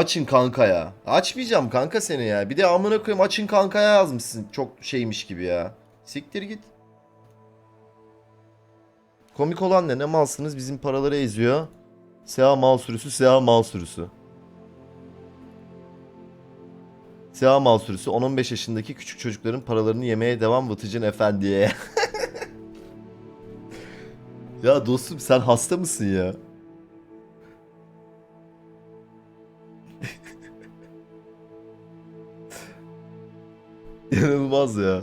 Açın kanka ya. Açmayacağım kanka seni ya. Bir de amına koyayım açın kankaya yazmışsın. Çok şeymiş gibi ya. Siktir git. Komik olan ne? Ne malsınız? Bizim paraları eziyor. Seha mal sürüsü, Seha mal sürüsü. Seha mal sürüsü 10-15 yaşındaki küçük çocukların paralarını yemeye devam Vıtıcın Efendi'ye. ya dostum sen hasta mısın ya? İnanılmaz ya.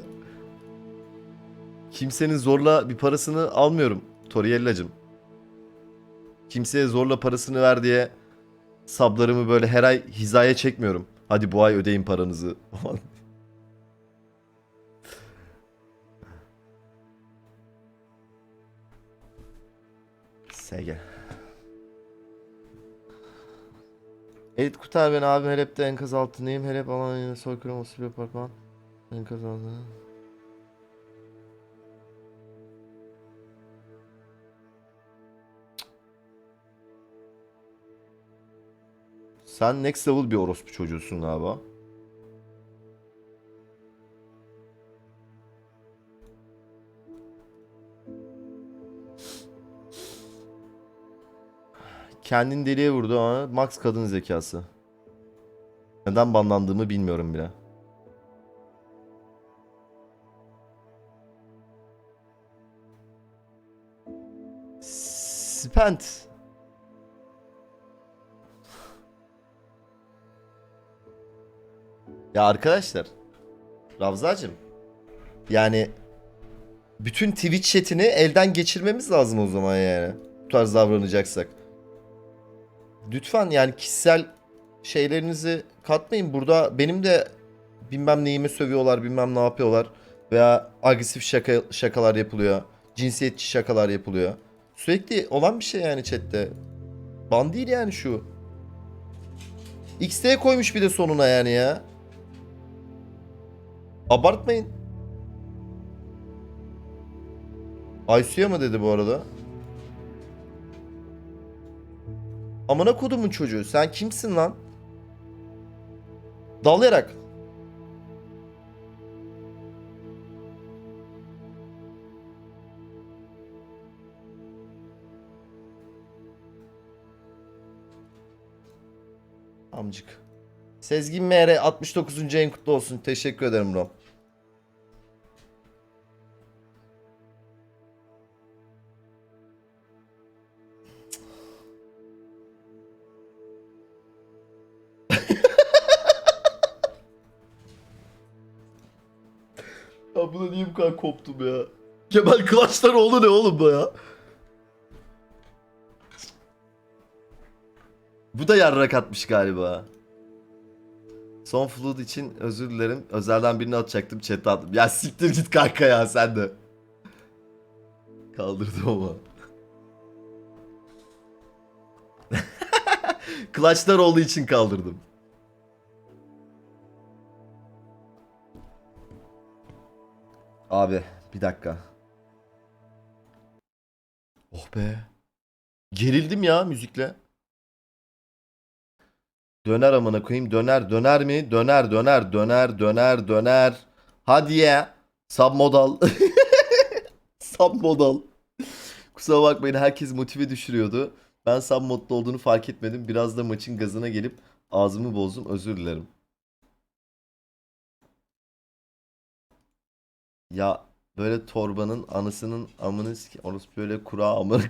Kimsenin zorla bir parasını almıyorum Toriella'cım. Kimseye zorla parasını ver diye sablarımı böyle her ay hizaya çekmiyorum. Hadi bu ay ödeyin paranızı. SG. Elit kurtar beni abim Helep'te enkaz altındayım. Helep Alanya'nın soykırım usulü apartman. Enkaz altında. Sen next level bir orospu çocuğusun galiba. Kendini deliye vurdu ama max kadın zekası. Neden banlandığımı bilmiyorum bile. Spent. Ya arkadaşlar. Ravzacım. Yani bütün Twitch chatini elden geçirmemiz lazım o zaman yani. Bu tarz davranacaksak. Lütfen yani kişisel şeylerinizi katmayın. Burada benim de bilmem neyimi sövüyorlar, bilmem ne yapıyorlar. Veya agresif şaka, şakalar yapılıyor. Cinsiyetçi şakalar yapılıyor. Sürekli olan bir şey yani chatte. Ban değil yani şu. XT koymuş bir de sonuna yani ya. Abartmayın. Aysu'ya mı dedi bu arada? Amına kodumun çocuğu sen kimsin lan? Dalayarak. Amcık. Sezgin MR 69. en kutlu olsun. Teşekkür ederim bro. Ya buna niye bu kadar koptum ya? Kemal Kılıçdaroğlu ne oğlum bu ya? Bu da yarrak atmış galiba. Son flood için özür dilerim. Özelden birini atacaktım chat'e attım. Ya siktir git kanka ya sen de. Kaldırdım ama. Kılıçdaroğlu için kaldırdım. Abi bir dakika. Oh be. Gerildim ya müzikle. Döner amına koyayım. Döner döner mi? Döner döner döner döner döner. Hadi ya. Submodal. Submodal. Kusura bakmayın herkes motive düşürüyordu. Ben submodda olduğunu fark etmedim. Biraz da maçın gazına gelip ağzımı bozdum. Özür dilerim. Ya böyle torbanın anısının amını orası böyle kura amına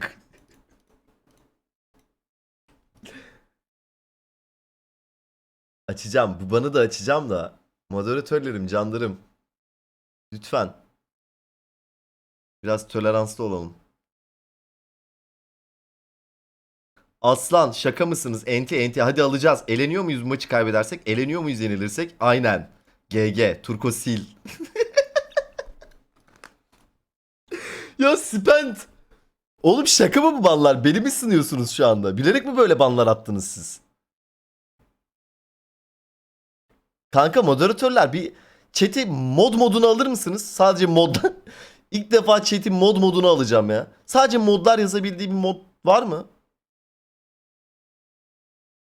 Açacağım. Bu banı da açacağım da. Moderatörlerim, canlarım. Lütfen. Biraz toleranslı olalım. Aslan şaka mısınız? Enti enti hadi alacağız. Eleniyor muyuz maçı kaybedersek? Eleniyor muyuz yenilirsek? Aynen. GG. Turko sil. ya Spent. Oğlum şaka mı bu banlar? Beni mi sınıyorsunuz şu anda? Bilerek mi böyle banlar attınız siz? Kanka moderatörler bir chat'i mod modunu alır mısınız? Sadece moddan. İlk defa chat'in mod modunu alacağım ya. Sadece modlar yazabildiği bir mod var mı?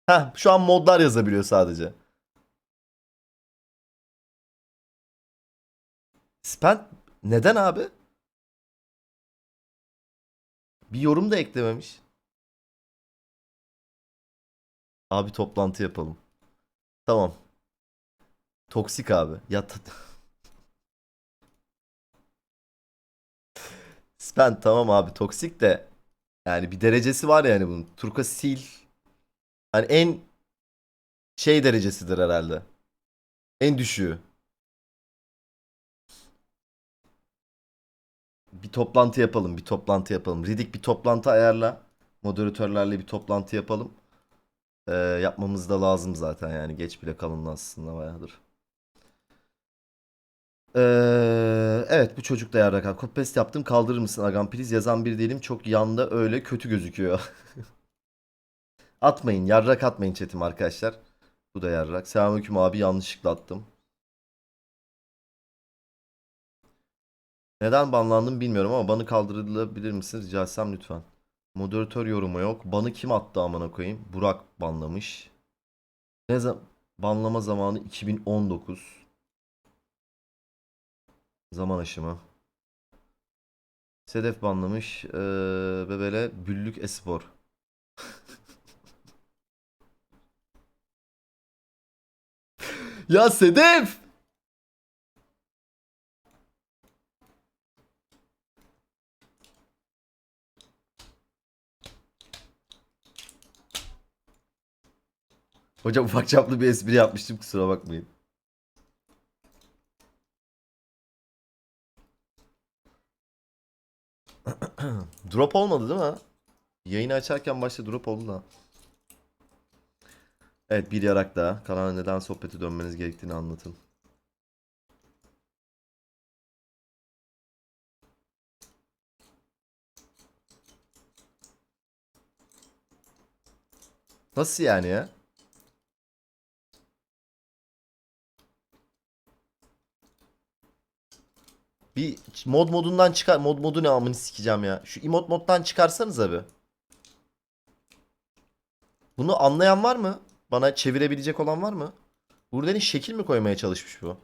Heh, şu an modlar yazabiliyor sadece. Spend neden abi? Bir yorum da eklememiş. Abi toplantı yapalım. Tamam. Toksik abi. Ya Spend tamam abi toksik de yani bir derecesi var yani bunun. Turka sil hani en şey derecesidir herhalde. En düşüğü. Bir toplantı yapalım, bir toplantı yapalım. Ridik bir toplantı ayarla. Moderatörlerle bir toplantı yapalım. Ee, yapmamız da lazım zaten yani. Geç bile kalındı aslında bayağıdır. Ee, evet bu çocuk da yarrak. Copy paste yaptım kaldırır mısın agam please yazan bir değilim çok yanda öyle kötü gözüküyor. atmayın yarrak atmayın chatim arkadaşlar. Bu da yarrak. Selamünaleyküm abi yanlışlıkla attım. Neden banlandım bilmiyorum ama banı kaldırılabilir misin rica etsem lütfen. Moderatör yorumu yok. Banı kim attı amına koyayım? Burak banlamış. Ne zaman banlama zamanı 2019. Zaman aşımı. Sedef banlamış. Ee, Bebele Büllük Espor. ya Sedef! Hocam ufak çaplı bir espri yapmıştım kusura bakmayın. Drop olmadı değil mi? Yayını açarken başta drop oldu da. Evet bir yarak daha. Kanala neden sohbeti dönmeniz gerektiğini anlatın. Nasıl yani ya? Bir mod modundan çıkar. Mod modu ne amını sikeceğim ya. Şu emot moddan çıkarsanız abi. Bunu anlayan var mı? Bana çevirebilecek olan var mı? Buradan şekil mi koymaya çalışmış bu?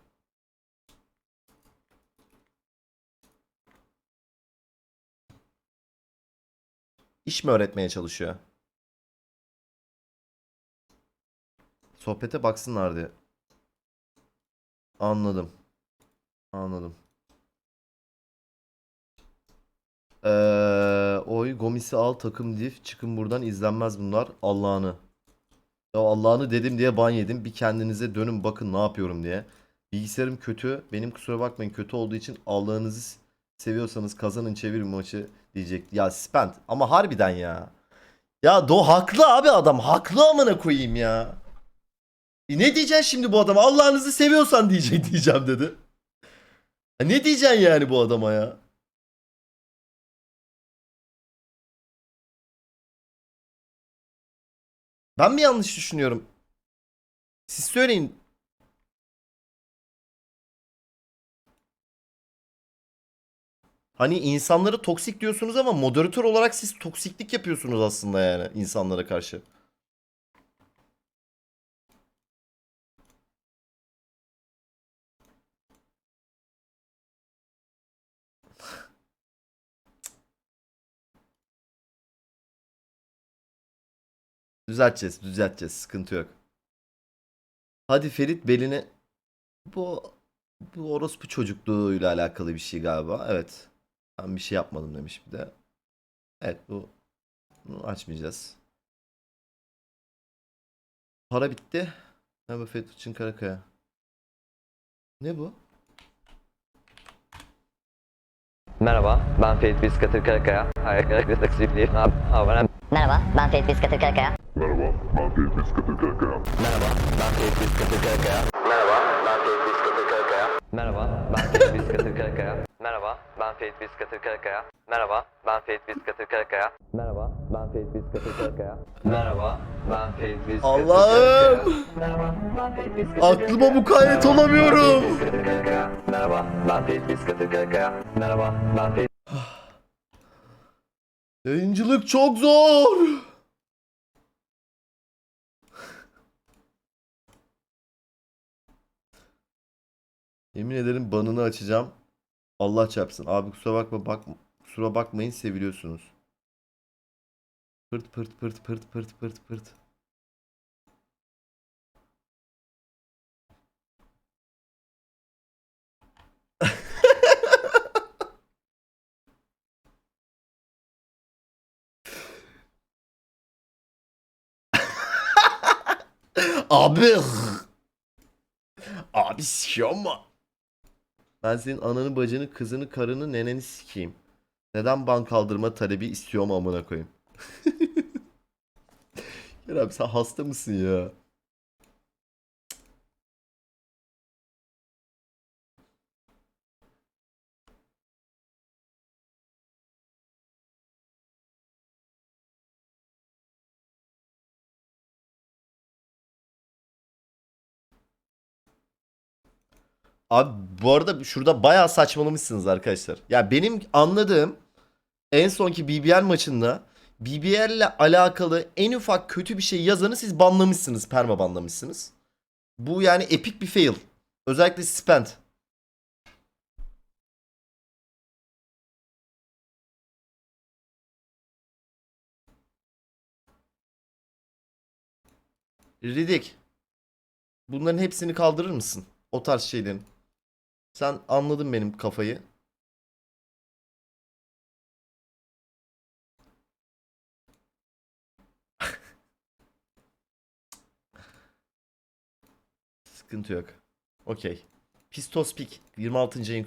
İş mi öğretmeye çalışıyor? Sohbete baksınlar diye. Anladım. Anladım. Ee, oy Gomis'i al takım div çıkın buradan izlenmez bunlar Allah'ını. Ya Allah'ını dedim diye ban yedim. Bir kendinize dönün bakın ne yapıyorum diye. Bilgisayarım kötü. Benim kusura bakmayın kötü olduğu için Allah'ınızı seviyorsanız kazanın çevirin maçı diyecekti. Ya spend ama harbiden ya. Ya do haklı abi adam. Haklı amına koyayım ya. E ne diyeceksin şimdi bu adama? Allah'ınızı seviyorsan diyecek diyeceğim dedi. Ha ne diyeceksin yani bu adama ya? Ben mi yanlış düşünüyorum? Siz söyleyin. Hani insanları toksik diyorsunuz ama moderatör olarak siz toksiklik yapıyorsunuz aslında yani insanlara karşı. Düzelteceğiz, düzelteceğiz. Sıkıntı yok. Hadi Ferit beline bu bu orospu çocukluğuyla alakalı bir şey galiba. Evet. Ben bir şey yapmadım demiş bir de. Evet bu bunu açmayacağız. Para bitti. Ne bu Ferit için Karakaya? Ne bu? Merhaba, ben Ferit Biz Katır Karakaya. Hayır, taksifliyim. Abonem. Merhaba, ben Ferit Biz Katır Karakaya. Merhaba, ben Ferit Biskatır Karakaya. Merhaba, ben Ferit Biz Katır Karakaya. Merhaba, ben Ferit Biz Katır Karakaya. Merhaba, ben Ferit Biz Katır Karakaya. Merhaba, ben Ferit Biz Katır Karakaya. Merhaba, ben Ferit Biz Katır Karakaya. Merhaba, ben Ferit Biz Katır Karakaya. Merhaba, ben Feyz Allah'ım! Aklıma mukayyet olamıyorum. Merhaba, ben Feyz Merhaba, ben Feyz Yayıncılık çok zor. Yemin ederim banını açacağım. Allah çarpsın. Abi kusura bakma bak kusura bakmayın seviliyorsunuz. Pırt pırt pırt pırt pırt pırt pırt. Abi. Abi sikiyor mu? Ben senin ananı, bacını, kızını, karını, neneni sikeyim. Neden ban kaldırma talebi istiyorum amına koyayım. ya abi sen hasta mısın ya? Abi bu arada şurada bayağı saçmalamışsınız arkadaşlar. Ya benim anladığım en sonki BBL maçında BBL ile alakalı en ufak kötü bir şey yazanı siz banlamışsınız. Perma banlamışsınız. Bu yani epik bir fail. Özellikle Spend. Ridik. Bunların hepsini kaldırır mısın? O tarz şeylerin. Sen anladın benim kafayı. Sıkıntı yok. Okey. Pistospik 26. ayın